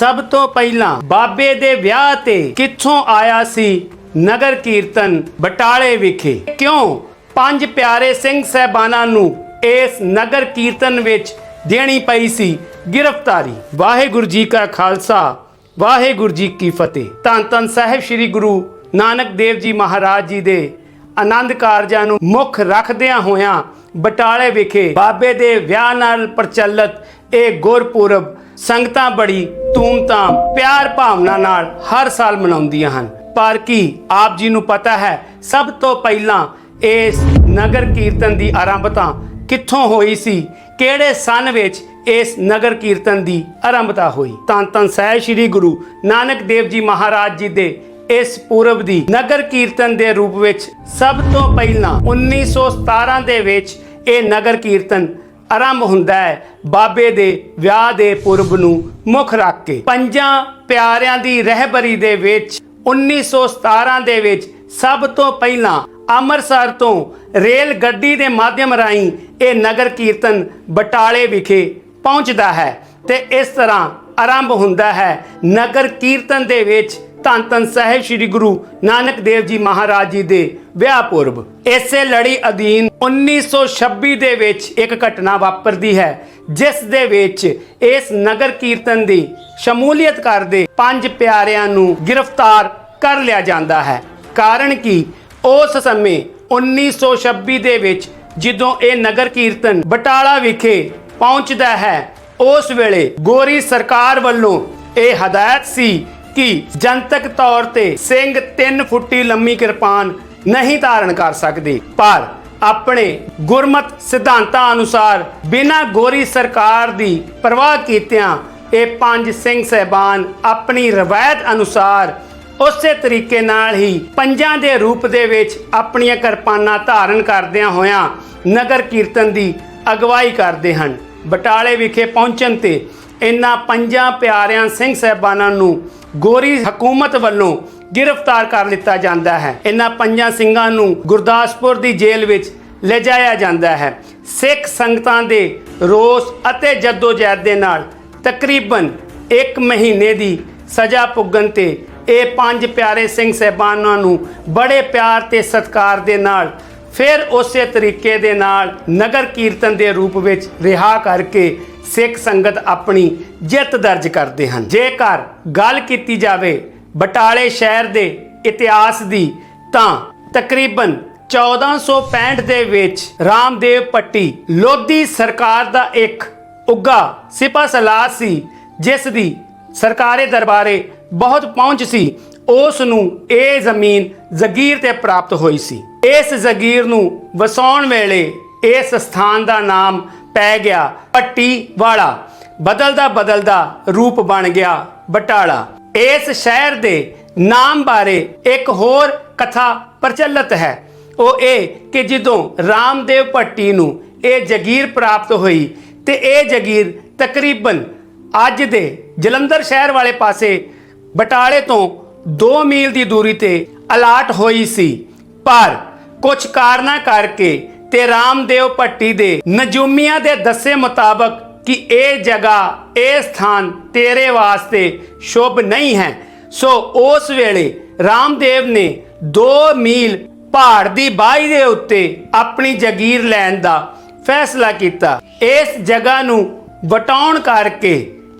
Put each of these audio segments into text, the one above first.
ਸਭ ਤੋਂ ਪਹਿਲਾਂ ਬਾਬੇ ਦੇ ਵਿਆਹ ਤੇ ਕਿੱਥੋਂ ਆਇਆ ਸੀ ਨਗਰ ਕੀਰਤਨ ਬਟਾਲੇ ਵਿਖੇ? ਕਿਉਂ? ਪੰਜ ਪਿਆਰੇ ਸਿੰਘ ਸਹਿਬਾਨਾਂ ਨੂੰ ਇਸ ਨਗਰ ਕੀਰਤਨ ਵਿੱਚ ਦੇਣੀ ਪਈ ਸੀ ਗ੍ਰਿਫਤਾਰੀ। ਵਾਹਿਗੁਰੂ ਜੀ ਕਾ ਖਾਲਸਾ, ਵਾਹਿਗੁਰੂ ਜੀ ਕੀ ਫਤਿਹ। ਧੰਨ ਧੰਨ ਸਾਹਿਬ ਸ੍ਰੀ ਗੁਰੂ ਨਾਨਕ ਦੇਵ ਜੀ ਮਹਾਰਾਜ ਜੀ ਦੇ ਆਨੰਦ ਕਾਰਜਾਂ ਨੂੰ ਮੁੱਖ ਰੱਖਦਿਆਂ ਹੋਇਆਂ ਬਟਾਲੇ ਵਿਖੇ ਬਾਬੇ ਦੇ ਵਿਆਹ ਨਾਲ ਪ੍ਰਚਲਿਤ ਇਹ ਗੁਰਪੁਰਬ ਸੰਗਤਾਂ ਬੜੀ ਧੂਮਧਾਮ, ਪਿਆਰ ਭਾਵਨਾ ਨਾਲ ਹਰ ਸਾਲ ਮਨਾਉਂਦੀਆਂ ਹਨ। ਪਰ ਕੀ ਆਪ ਜੀ ਨੂੰ ਪਤਾ ਹੈ, ਸਭ ਤੋਂ ਪਹਿਲਾਂ ਇਸ ਨਗਰ ਕੀਰਤਨ ਦੀ ਆਰੰਭਤਾ ਕਿੱਥੋਂ ਹੋਈ ਸੀ? ਕਿਹੜੇ ਸਨ ਵਿੱਚ ਇਸ ਨਗਰ ਕੀਰਤਨ ਦੀ ਆਰੰਭਤਾ ਹੋਈ? ਤਾਂ ਤਾਂ ਸਹਿ ਸ੍ਰੀ ਗੁਰੂ ਨਾਨਕ ਦੇਵ ਜੀ ਮਹਾਰਾਜ ਜੀ ਦੇ ਇਸ ਪੂਰਬ ਦੀ ਨਗਰ ਕੀਰਤਨ ਦੇ ਰੂਪ ਵਿੱਚ ਸਭ ਤੋਂ ਪਹਿਲਾਂ 1917 ਦੇ ਵਿੱਚ ਇਹ ਨਗਰ ਕੀਰਤਨ ਆਰੰਭ ਹੁੰਦਾ ਹੈ ਬਾਬੇ ਦੇ ਵਿਆਹ ਦੇ ਪੁਰਬ ਨੂੰ ਮੁੱਖ ਰੱਖ ਕੇ। ਪੰਜਾਂ ਪਿਆਰਿਆਂ ਦੀ ਰਹਿਬਰੀ ਦੇ ਵਿੱਚ 1917 ਦੇ ਵਿੱਚ ਸਭ ਤੋਂ ਪਹਿਲਾਂ ਅੰਮ੍ਰਿਤਸਰ ਤੋਂ ਰੇਲ ਗੱਡੀ ਦੇ ਮਾਧਿਅਮ ਰਾਹੀਂ ਇਹ ਨਗਰ ਕੀਰਤਨ ਬਟਾਲੇ ਵਿਖੇ ਪਹੁੰਚਦਾ ਹੈ ਤੇ ਇਸ ਤਰ੍ਹਾਂ ਆਰੰਭ ਹੁੰਦਾ ਹੈ। ਨਗਰ ਕੀਰਤਨ ਦੇ ਵਿੱਚ ਧੰਨ ਧੰਨ ਸਾਹਿਬ ਸ੍ਰੀ ਗੁਰੂ ਨਾਨਕ ਦੇਵ ਜੀ ਮਹਾਰਾਜ ਜੀ ਦੇ ਵਿਆਹ ਪੁਰਬ। ਇਸੇ ਲੜੀ ਅਧੀਨ 1926 ਦੇ ਵਿੱਚ ਇੱਕ ਘਟਨਾ ਵਾਪਰਦੀ ਹੈ, ਜਿਸ ਦੇ ਵਿੱਚ ਇਸ ਨਗਰ ਕੀਰਤਨ ਦੀ ਸ਼ਮੂਲੀਅਤ ਕਰਦੇ ਪੰਜ ਪਿਆਰਿਆਂ ਨੂੰ ਗ੍ਰਿਫਤਾਰ ਕਰ ਲਿਆ ਜਾਂਦਾ ਹੈ। ਕਾਰਨ ਕਿ? ਉਸ ਸਮੇਂ 1926 ਦੇ ਵਿੱਚ ਜਦੋਂ ਇਹ ਨਗਰ ਕੀਰਤਨ ਬਟਾਲਾ ਵਿਖੇ ਪਹੁੰਚਦਾ ਹੈ, ਉਸ ਵੇਲੇ ਗੋਰੀ ਸਰਕਾਰ ਵੱਲੋਂ ਇਹ ਹਦਾਇਤ ਸੀ ਕਿ ਜਨਤਕ ਤੌਰ ਤੇ ਸਿੰਘ 3 ਫੁੱਟੀ ਲੰਮੀ ਕਿਰਪਾਨ ਨਹੀਂ ਧਾਰਨ ਕਰ ਸਕਦੇ? ਪਰ ਆਪਣੇ ਗੁਰਮਤ ਸਿਧਾਂਤਾਂ ਅਨੁਸਾਰ ਬਿਨਾਂ ਗੋਰੀ ਸਰਕਾਰ ਦੀ ਪਰਵਾਹ ਕੀਤਿਆਂ ਇਹ ਪੰਜ ਸਿੰਘ ਸਹਿਬਾਨ ਆਪਣੀ ਰਵਾਇਤ ਅਨੁਸਾਰ ਉਸੇ ਤਰੀਕੇ ਨਾਲ ਹੀ ਪੰਜਾਂ ਦੇ ਰੂਪ ਦੇ ਵਿੱਚ ਆਪਣੀਆਂ ਕਿਰਪਾਨਾਂ ਧਾਰਨ ਕਰਦਿਆਂ ਹੋਇਆਂ ਨਗਰ ਕੀਰਤਨ ਦੀ ਅਗਵਾਈ ਕਰਦੇ ਹਨ। ਬਟਾਲੇ ਵਿਖੇ ਪਹੁੰਚਣ ਤੇ ਇਨ੍ਹਾਂ ਪੰਜਾਂ ਪਿਆਰਿਆਂ ਸਿੰਘ ਸਹਿਬਾਨਾਂ ਨੂੰ ਗੋਰੀ ਹਕੂਮਤ ਵੱਲੋਂ ਗ੍ਰਿਫਤਾਰ ਕਰ ਲਿੱਤਾ ਜਾਂਦਾ ਹੈ। ਇਨ੍ਹਾਂ ਪੰਜਾਂ ਸਿੰਘਾਂ ਨੂੰ ਗੁਰਦਾਸਪੁਰ ਦੀ ਜੇਲ੍ਹ ਵਿੱਚ ਲਿਜਾਇਆ ਜਾਂਦਾ ਹੈ। ਸਿੱਖ ਸੰਗਤਾਂ ਦੇ ਰੋਸ ਅਤੇ ਜਦੋਜਹਿਦ ਦੇ ਨਾਲ ਤਕਰੀਬਨ 1 ਮਹੀਨੇ ਦੀ ਸਜ਼ਾ ਭੁਗਤਣ ਤੇ ਇਹ ਪੰਜ ਪਿਆਰੇ ਸਿੰਘ ਸਹਿਬਾਨਾਂ ਨੂੰ ਬੜੇ ਪਿਆਰ ਤੇ ਸਤਿਕਾਰ ਦੇ ਨਾਲ ਫਿਰ ਉਸੇ ਤਰੀਕੇ ਦੇ ਨਾਲ ਨਗਰ ਕੀਰਤਨ ਦੇ ਰੂਪ ਵਿੱਚ ਰਿਹਾ ਕਰਕੇ ਸਿੱਖ ਸੰਗਤ ਆਪਣੀ ਜਿੱਤ ਦਰਜ ਕਰਦੇ ਹਨ। ਜੇਕਰ ਗੱਲ ਕੀਤੀ ਜਾਵੇ ਬਟਾਲੇ ਸ਼ਹਿਰ ਦੇ ਇਤਿਹਾਸ ਦੀ, ਤਾਂ ਤਕਰੀਬਨ 1465 ਦੇ ਵਿੱਚ ਰਾਮਦੇਵ ਪੱਟੀ ਲੋਧੀ ਸਰਕਾਰ ਦਾ ਇੱਕ ਉੱਗਾ ਸਿਪਾ ਸਲਾਰ ਸੀ, ਜਿਸ ਦੀ ਸਰਕਾਰੇ ਦਰਬਾਰੇ ਬਹੁਤ ਪਹੁੰਚ ਸੀ। ਉਸ ਨੂੰ ਇਹ ਜ਼ਮੀਨ ਜ਼ਗੀਰ ਤੇ ਪ੍ਰਾਪਤ ਹੋਈ ਸੀ। ਇਸ ਜ਼ਗੀਰ ਨੂੰ ਵਸਾਉਣ ਵੇਲੇ ਇਸ ਸਥਾਨ ਦਾ ਨਾਮ ਪੈ ਗਿਆ, ਪੱਟੀ ਵਾਲਾ। ਬਦਲਦਾ ਬਦਲਦਾ ਰੂਪ ਬਣ ਗਿਆ ਬਟਾਲਾ। ਇਸ ਸ਼ਹਿਰ ਦੇ ਨਾਮ ਬਾਰੇ ਇੱਕ ਹੋਰ ਕਥਾ ਪ੍ਰਚਲਿਤ ਹੈ। ਉਹ ਇਹ ਕਿ ਜਦੋਂ ਰਾਮਦੇਵ ਭੱਟੀ ਨੂੰ ਇਹ ਜਗੀਰ ਪ੍ਰਾਪਤ ਹੋਈ ਤੇ ਇਹ ਜਗੀਰ ਤਕਰੀਬਨ ਅੱਜ ਦੇ ਜਲੰਧਰ ਸ਼ਹਿਰ ਵਾਲੇ ਪਾਸੇ ਬਟਾਲੇ ਤੋਂ 2 ਮੀਲ ਦੀ ਦੂਰੀ ਤੇ ਅਲਾਟ ਹੋਈ ਸੀ। ਪਰ ਕੁਝ ਕਾਰਨਾਂ ਕਰਕੇ ਤੇ ਰਾਮਦੇਵ ਭੱਟੀ ਦੇ ਨਜੂਮੀਆਂ ਦੇ ਦੱਸੇ ਮੁਤਾਬਕ ਕਿ ਇਹ ਜਗ੍ਹਾ, ਇਹ ਸਥਾਨ ਤੇਰੇ ਵਾਸਤੇ ਸ਼ੁਭ ਨਹੀਂ ਹੈ। ਸੋ ਉਸ ਵੇਲੇ ਰਾਮਦੇਵ ਨੇ 2 ਮੀਲ ਪਹਾੜ ਦੀ ਬਾਈ ਦੇ ਉੱਤੇ ਆਪਣੀ ਜਗੀਰ ਲੈਣ ਦਾ ਫੈਸਲਾ ਕੀਤਾ। ਇਸ ਜਗ੍ਹਾ ਨੂੰ ਵਟਾਉਣ ਕਰਕੇ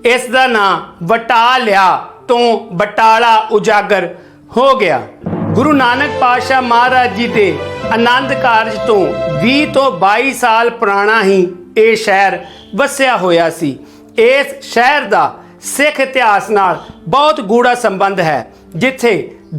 ਇਸ ਦਾ ਨਾਮ ਵਟਾ ਲਿਆ ਤੋਂ ਬਟਾਲਾ ਉਜਾਗਰ ਹੋ ਗਿਆ। ਗੁਰੂ ਨਾਨਕ ਪਾਤਸ਼ਾਹ ਮਹਾਰਾਜ ਜੀ ਦੇ ਆਨੰਦ ਕਾਰਜ ਤੋਂ 20 ਤੋਂ 22 ਸਾਲ ਪੁਰਾਣਾ ਹੀ ਇਹ ਸ਼ਹਿਰ ਵਸਿਆ ਹੋਇਆ ਸੀ। ਇਸ ਸ਼ਹਿਰ ਦਾ ਸਿੱਖ ਇਤਿਹਾਸ ਨਾਲ ਬਹੁਤ ਗੂੜਾ ਸੰਬੰਧ ਹੈ, ਜਿੱਥੇ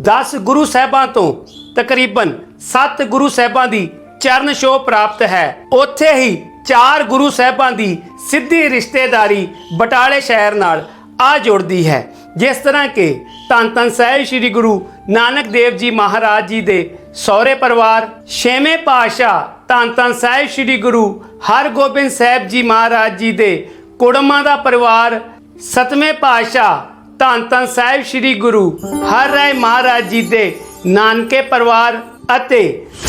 10 ਗੁਰੂ ਸਾਹਿਬਾਂ ਤੋਂ ਤਕਰੀਬਨ 7 ਗੁਰੂ ਸਾਹਿਬਾਂ ਦੀ ਚਰਨ ਛੋਹ ਪ੍ਰਾਪਤ ਹੈ। ਉੱਥੇ ਹੀ ਚਾਰ ਗੁਰੂ ਸਾਹਿਬਾਂ ਦੀ ਸਿੱਧੀ ਰਿਸ਼ਤੇਦਾਰੀ ਬਟਾਲੇ ਸ਼ਹਿਰ ਨਾਲ ਆ ਜੁੜਦੀ ਹੈ, ਜਿਸ ਤਰ੍ਹਾਂ ਕਿ ਧੰਨ ਧੰਨ ਸਾਹਿਬ ਸ੍ਰੀ ਗੁਰੂ ਨਾਨਕ ਦੇਵ ਜੀ ਮਹਾਰਾਜ ਜੀ ਦੇ ਸਹੁਰੇ ਪਰਿਵਾਰ, ਛੇਵੇਂ ਪਾਤਸ਼ਾਹ, ਧੰਨ ਧੰਨ ਸਾਹਿਬ ਸ੍ਰੀ ਗੁਰੂ ਹਰਗੋਬਿੰਦ ਸਾਹਿਬ ਜੀ ਮਹਾਰਾਜ ਜੀ ਦੇ ਕੁੜਮਾਂ ਦਾ ਪਰਿਵਾਰ, ਸਤਵੇਂ ਪਾਤਸ਼ਾਹ, ਧੰਨ ਧੰਨ ਸਾਹਿਬ ਸ੍ਰੀ ਗੁਰੂ ਹਰ ਰਾਏ ਮਹਾਰਾਜ ਜੀ ਦੇ ਨਾਨਕੇ ਪਰਿਵਾਰ ਅਤੇ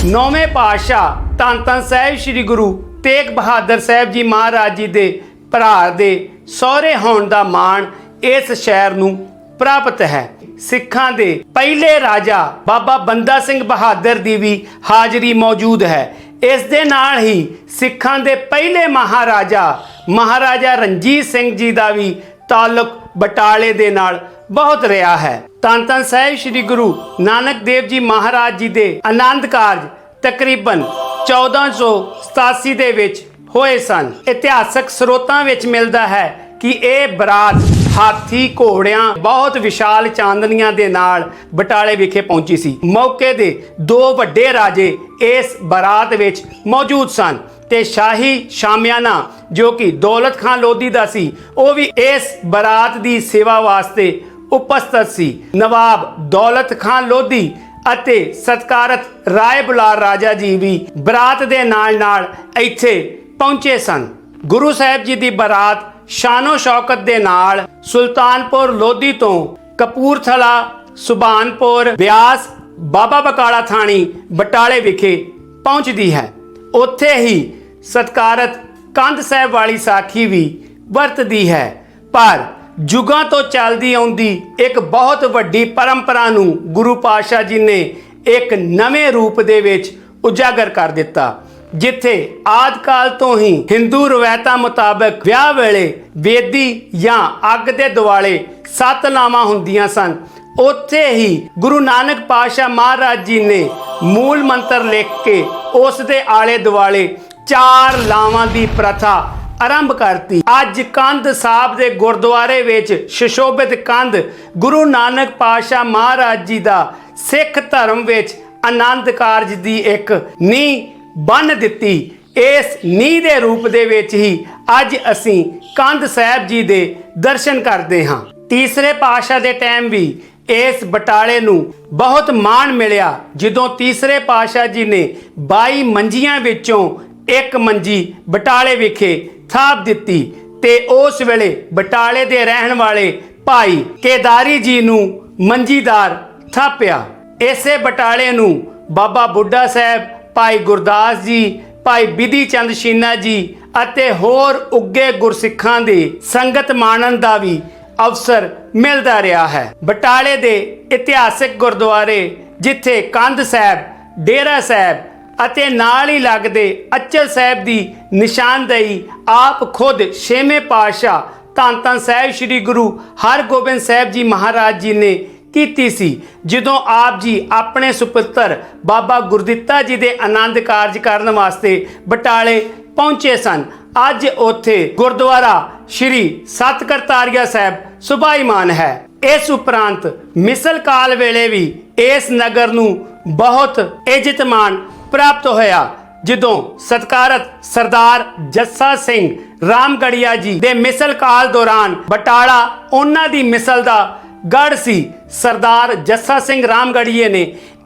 ਨੌਵੇਂ ਪਾਤਸ਼ਾਹ, ਧੰਨ ਧੰਨ ਸਾਹਿਬ ਸ੍ਰੀ ਗੁਰੂ ਤੇਗ ਬਹਾਦਰ ਸਾਹਿਬ ਜੀ ਮਹਾਰਾਜ ਜੀ ਦੇ ਭਰਾ ਦੇ ਸਹੁਰੇ ਹੋਣ ਦਾ ਮਾਣ ਇਸ ਸ਼ਹਿਰ ਨੂੰ ਪ੍ਰਾਪਤ ਹੈ। ਸਿੱਖਾਂ ਦੇ ਪਹਿਲੇ ਰਾਜਾ ਬਾਬਾ ਬੰਦਾ ਸਿੰਘ ਬਹਾਦਰ ਦੀ ਵੀ ਹਾਜ਼ਰੀ ਮੌਜੂਦ ਹੈ। ਇਸ ਦੇ ਨਾਲ ਹੀ ਸਿੱਖਾਂ ਦੇ ਪਹਿਲੇ ਮਹਾਰਾਜਾ ਮਹਾਰਾਜਾ ਰਣਜੀਤ ਸਿੰਘ ਜੀ ਦਾ ਵੀ ਤਾਲੁਕ ਬਟਾਲੇ ਦੇ ਨਾਲ ਬਹੁਤ ਰਿਹਾ ਹੈ। ਧੰਨ ਧੰਨ ਸਾਹਿਬ ਸ੍ਰੀ ਗੁਰੂ ਨਾਨਕ ਦੇਵ ਜੀ ਮਹਾਰਾਜ ਜੀ ਦੇ ਆਨੰਦ ਕਾਰਜ ਤਕਰੀਬਨ 1487 ਦੇ ਵਿੱਚ ਹੋਏ ਸਨ। ਇਤਿਹਾਸਕ ਸਰੋਤਾਂ ਵਿੱਚ ਮਿਲਦਾ ਹੈ ਕਿ ਇਹ ਬਰਾਤ ਹਾਥੀ ਘੋੜਿਆਂ, ਬਹੁਤ ਵਿਸ਼ਾਲ ਚਾਂਦਨੀਆਂ ਦੇ ਨਾਲ ਬਟਾਲੇ ਵਿਖੇ ਪਹੁੰਚੀ ਸੀ। ਮੌਕੇ ਦੇ ਦੋ ਵੱਡੇ ਰਾਜੇ ਇਸ ਬਰਾਤ ਵਿੱਚ ਮੌਜੂਦ ਸਨ ਤੇ ਸ਼ਾਹੀ ਸ਼ਾਮਿਆਨਾ, ਜੋ ਕਿ ਦੌਲਤ ਖਾਨ ਲੋਧੀ ਦਾ ਸੀ, ਉਹ ਵੀ ਇਸ ਬਰਾਤ ਦੀ ਸੇਵਾ ਵਾਸਤੇ ਉਪਸਥਿਤ ਸੀ। ਨਵਾਬ ਦੌਲਤ ਖਾਨ ਲੋਧੀ ਅਤੇ ਸਤਕਾਰਤ ਰਾਏ ਬੁਲਾਰ ਰਾਜਾ ਜੀ ਵੀ ਬਰਾਤ ਦੇ ਨਾਲ ਨਾਲ ਇੱਥੇ ਪਹੁੰਚੇ ਸਨ। ਗੁਰੂ ਸਾਹਿਬ ਜੀ ਦੀ ਬਰਾਤ ਸ਼ਾਨੋ ਸ਼ੌਕਤ ਦੇ ਨਾਲ ਸੁਲਤਾਨਪੁਰ ਲੋਧੀ ਤੋਂ ਕਪੂਰਥਲਾ, ਸੁਬਾਨਪੁਰ, ਬਿਆਸ, ਬਾਬਾ ਬਕਾਲਾ ਥਾਣੀ, ਬਟਾਲੇ ਵਿਖੇ ਪਹੁੰਚਦੀ ਹੈ। ਉੱਥੇ ਹੀ ਸਤਕਾਰਤ ਕੰਧ ਸਾਹਿਬ ਵਾਲੀ ਸਾਖੀ ਵੀ ਵਰਤਦੀ ਹੈ। ਪਰ ਜੁਗਾਂ ਤੋਂ ਚੱਲਦੀ ਆਉਂਦੀ ਇੱਕ ਬਹੁਤ ਵੱਡੀ ਪਰੰਪਰਾ ਨੂੰ ਗੁਰੂ ਪਾਤਸ਼ਾਹ ਜੀ ਨੇ ਇੱਕ ਨਵੇਂ ਰੂਪ ਦੇ ਵਿੱਚ ਉਜਾਗਰ ਕਰ ਦਿੱਤਾ। ਜਿੱਥੇ ਆਦ ਕਾਲ ਤੋਂ ਹੀ ਹਿੰਦੂ ਰਵਾਇਤਾਂ ਮੁਤਾਬਕ ਵਿਆਹ ਵੇਲੇ ਵੇਦੀ ਜਾਂ ਅੱਗ ਦੇ ਦੁਆਲੇ ਸੱਤ ਲਾਵਾਂ ਹੁੰਦੀਆਂ ਸਨ। ਉੱਥੇ ਹੀ ਗੁਰੂ ਨਾਨਕ ਪਾਤਸ਼ਾਹ ਮਹਾਰਾਜ ਜੀ ਨੇ ਮੂਲ ਮੰਤਰ ਲਿਖ ਕੇ ਉਸ ਦੇ ਆਲੇ ਦੁਆਲੇ ਚਾਰ ਲਾਵਾਂ ਦੀ ਪ੍ਰਥਾ ਆਰੰਭ ਕਰਤੀ। ਅੱਜ ਕੰਧ ਸਾਹਿਬ ਦੇ ਗੁਰਦੁਆਰੇ ਵਿੱਚ ਸ਼ਿਸ਼ੋਭਿਤ ਕੰਧ ਗੁਰੂ ਨਾਨਕ ਪਾਤਸ਼ਾਹ ਮਹਾਰਾਜ ਜੀ ਦਾ ਸਿੱਖ ਧਰਮ ਵਿੱਚ ਆਨੰਦ ਕਾਰਜ ਦੀ ਇੱਕ ਨੀ ਬੰਨ ਦਿੱਤੀ। ਇਸ ਨੀਂਹ ਦੇ ਰੂਪ ਦੇ ਵਿੱਚ ਹੀ ਅੱਜ ਅਸੀਂ ਕੰਧ ਸਾਹਿਬ ਜੀ ਦੇ ਦਰਸ਼ਨ ਕਰਦੇ ਹਾਂ। ਤੀਸਰੇ ਪਾਤਸ਼ਾਹ ਦੇ ਟਾਈਮ ਵੀ ਇਸ ਬਟਾਲੇ ਨੂੰ ਬਹੁਤ ਮਾਣ ਮਿਲਿਆ, ਜਦੋਂ ਤੀਸਰੇ ਪਾਤਸ਼ਾਹ ਜੀ ਨੇ 22 ਮੰਜੀਆਂ ਵਿੱਚੋਂ ਇੱਕ ਮੰਜੀ ਬਟਾਲੇ ਵਿਖੇ ਥਾਪ ਦਿੱਤੀ ਤੇ ਉਸ ਵੇਲੇ ਬਟਾਲੇ ਦੇ ਰਹਿਣ ਵਾਲੇ ਭਾਈ ਕੇਦਾਰੀ ਜੀ ਨੂੰ ਮੰਜੀਦਾਰ ਥਾਪਿਆ। ਇਸੇ ਬਟਾਲੇ ਨੂੰ ਬਾਬਾ ਬੁੱਢਾ ਸਾਹਿਬ ਭਾਈ ਗੁਰਦਾਸ ਜੀ, ਭਾਈ ਬਿਧੀ ਚੰਦ ਸ਼ੀਨਾ ਜੀ ਅਤੇ ਹੋਰ ਉੱਗੇ ਗੁਰਸਿੱਖਾਂ ਦੇ ਸੰਗਤ ਮਾਣਨ ਦਾ ਵੀ ਅਵਸਰ ਮਿਲਦਾ ਰਿਹਾ ਹੈ। ਬਟਾਲੇ ਦੇ ਇਤਿਹਾਸਿਕ ਗੁਰਦੁਆਰੇ, ਜਿੱਥੇ ਕੰਧ ਸਾਹਿਬ, ਡੇਰਾ ਸਾਹਿਬ ਅਤੇ ਨਾਲ ਹੀ ਲੱਗਦੇ ਅਚਲ ਸਾਹਿਬ ਦੀ ਨਿਸ਼ਾਨਦੇਹੀ ਆਪ ਖੁਦ ਛੇਵੇਂ ਪਾਤਸ਼ਾਹ ਧੰਨ ਧੰਨ ਸਾਹਿਬ ਸ੍ਰੀ ਗੁਰੂ ਹਰਗੋਬਿੰਦ ਸਾਹਿਬ ਜੀ ਮਹਾਰਾਜ ਜੀ ਨੇ ਕੀਤੀ ਸੀ। ਜਦੋਂ ਆਪ ਜੀ ਆਪਣੇ ਸੁਪੁੱਤਰ ਬਾਬਾ ਗੁਰਦਿੱਤਾ ਜੀ ਦੇ ਆਨੰਦ ਕਾਰਜ ਕਰਨ ਵਾਸਤੇ ਬਟਾਲੇ ਪਹੁੰਚੇ ਸਨ, ਅੱਜ ਉੱਥੇ ਗੁਰਦੁਆਰਾ ਸ਼੍ਰੀ ਸਤਕਰਤਾਰੀਆ ਸਾਹਿਬ ਸੁਭਾਈਮਾਨ ਹੈ। ਇਸ ਉਪਰੰਤ ਮਿਸਲ ਕਾਲ ਵੇਲੇ ਵੀ ਇਸ ਨਗਰ ਨੂੰ ਬਹੁਤ ਇੱਜ਼ਤ ਮਾਨ ਪ੍ਰਾਪਤ ਹੋਇਆ, ਜਦੋਂ ਸਤਕਾਰਤ ਸਰਦਾਰ ਜੱਸਾ ਸਿੰਘ ਰਾਮਗੜੀਆ ਜੀ ਦੇ ਮਿਸਲ ਕਾਲ ਦੌਰਾਨ ਬਟਾਲਾ ਉਹਨਾਂ ਦੀ ਮਿਸਲ ਦਾ ਗੜ ਸੀ। ਸਰਦਾਰ ਜੱਸਾ ਸਿੰਘ ਰਾਮਗੜੀਏ ਨੇ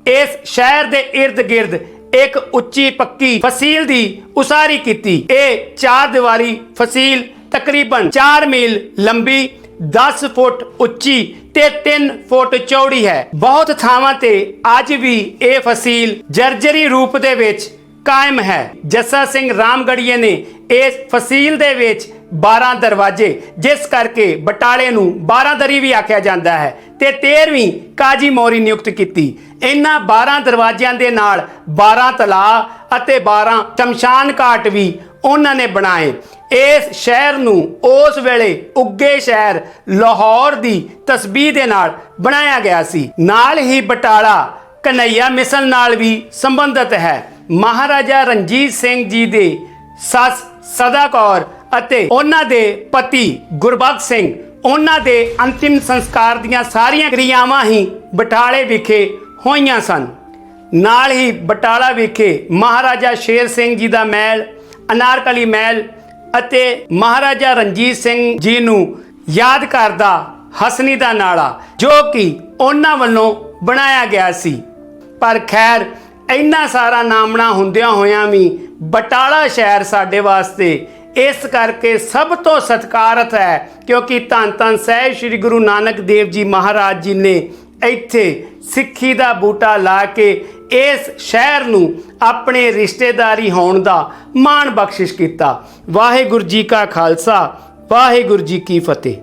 ਇਸ ਸ਼ਹਿਰ ਦੇ ird-gird ਇੱਕ ਉੱਚੀ ਪੱਕੀ ਫਸੀਲ ਦੀ ਉਸਾਰੀ ਕੀਤੀ। ਇਹ ਚਾਰ ਦੀਵਾਰੀ ਫਸੀਲ ਤਕਰੀਬਨ 4 ਮੀਲ ਲੰਬੀ 10 ਫੁੱਟ ਉੱਚੀ ਤੇ 3 ਫੁੱਟ ਚੌੜੀ ਹੈ। ਬਹੁਤ ਥਾਵਾਂ ਤੇ ਅੱਜ ਵੀ ਇਹ ਫਸੀਲ ਜਰਜਰੀ ਰੂਪ ਦੇ ਵਿੱਚ ਕਾਇਮ ਹੈ। ਜੱਸਾ ਸਿੰਘ ਰਾਮਗੜੀਏ ਨੇ ਇਸ ਫਸੀਲ ਦੇ ਵਿੱਚ 12 ਦਰਵਾਜ਼ੇ, ਜਿਸ ਕਰਕੇ ਬਟਾਲੇ ਨੂੰ 12 ਦਰੀ ਵੀ ਆਖਿਆ ਜਾਂਦਾ ਹੈ ਤੇ 13ਵੀਂ ਕਾਜੀ ਮੌਰੀ ਨਿਯੁਕਤ ਕੀਤੀ। ਇਹਨਾਂ 12 ਦਰਵਾਜ਼ਿਆਂ ਦੇ ਨਾਲ 12 ਤਲਾਅ ਅਤੇ 12 ਸ਼ਮਸ਼ਾਨ ਘਾਟ ਵੀ ਉਹਨਾਂ ਨੇ ਬਣਾਏ। ਇਸ ਸ਼ਹਿਰ ਨੂੰ ਉਸ ਵੇਲੇ ਉੱਗੇ ਸ਼ਹਿਰ ਲਾਹੌਰ ਦੀ ਤਸਬੀਹ ਦੇ ਨਾਲ ਬਣਾਇਆ ਗਿਆ ਸੀ। ਨਾਲ ਹੀ ਬਟਾਲਾ, ਕਨਈਆ ਮਿਸਲ ਨਾਲ ਵੀ ਸੰਬੰਧਿਤ ਹੈ। ਮਹਾਰਾਜਾ ਰਣਜੀਤ ਸਿੰਘ ਜੀ ਦੇ ਸੱਸ ਸਦਾ ਕੌਰ ਅਤੇ ਉਹਨਾਂ ਦੇ ਪਤੀ ਗੁਰਬਖਸ਼ ਸਿੰਘ, ਉਹਨਾਂ ਦੇ ਅੰਤਿਮ ਸੰਸਕਾਰ ਦੀਆਂ ਸਾਰੀਆਂ ਕਿਰਿਆਵਾਂ ਹੀ ਬਟਾਲੇ ਵਿਖੇ ਹੋਈਆਂ ਸਨ। ਨਾਲ ਹੀ ਬਟਾਲਾ ਵਿਖੇ ਮਹਾਰਾਜਾ ਸ਼ੇਰ ਸਿੰਘ ਜੀ ਦਾ ਮਹਿਲ, ਅਨਾਰਕਲੀ ਮਹਿਲ ਅਤੇ ਮਹਾਰਾਜਾ ਰਣਜੀਤ ਸਿੰਘ ਜੀ ਨੂੰ ਯਾਦ ਕਰਦਾ ਹਸਨੀ ਦਾ ਨਾਲਾ, ਜੋ ਕਿ ਉਹਨਾਂ ਵੱਲੋਂ ਬਣਾਇਆ ਗਿਆ ਸੀ। ਪਰ ਖੈਰ ਇੰਨਾ ਸਾਰਾ ਨਾਮਣਾ ਹੁੰਦਿਆਂ ਹੋਇਆਂ ਵੀ ਬਟਾਲਾ ਸ਼ਹਿਰ ਸਾਡੇ ਵਾਸਤੇ ਇਸ ਕਰਕੇ ਸਭ ਤੋਂ ਸਤਿਕਾਰਤ ਹੈ, ਕਿਉਂਕਿ ਧੰਨ ਧੰਨ ਸਹਿਬ ਸ੍ਰੀ ਗੁਰੂ ਨਾਨਕ ਦੇਵ ਜੀ ਮਹਾਰਾਜ ਜੀ ਨੇ ਇੱਥੇ ਸਿੱਖੀ ਦਾ ਬੂਟਾ ਲਾ ਕੇ ਇਸ ਸ਼ਹਿਰ ਨੂੰ ਆਪਣੇ ਰਿਸ਼ਤੇਦਾਰੀ ਹੋਣ ਦਾ ਮਾਣ ਬਖਸ਼ਿਸ਼ ਕੀਤਾ। ਵਾਹਿਗੁਰੂ ਜੀ ਕਾ ਖਾਲਸਾ, ਵਾਹਿਗੁਰੂ ਜੀ ਕੀ ਫਤਿਹ।